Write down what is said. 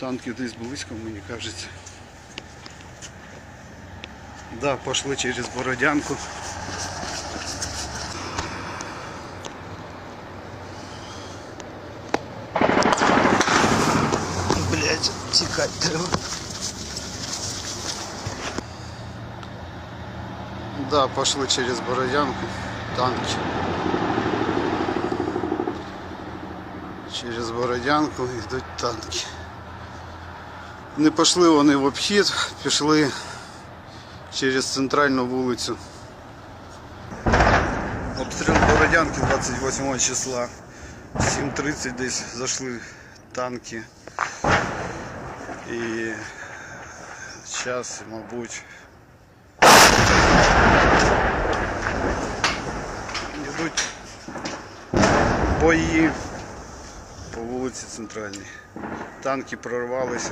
Танки десь близько, мені кажеться. Да, пошли через Бородянку. Блять, тікати треба. Да, пошли через Бородянку. Танки. Через Бородянку йдуть танки. Не пішли вони в обхід, пішли через центральну вулицю. Обстріл Бородянки 28 числа. 7.30 десь зайшли танки. І зараз, мабуть, йдуть бої по вулиці Центральній. Танки прорвалися.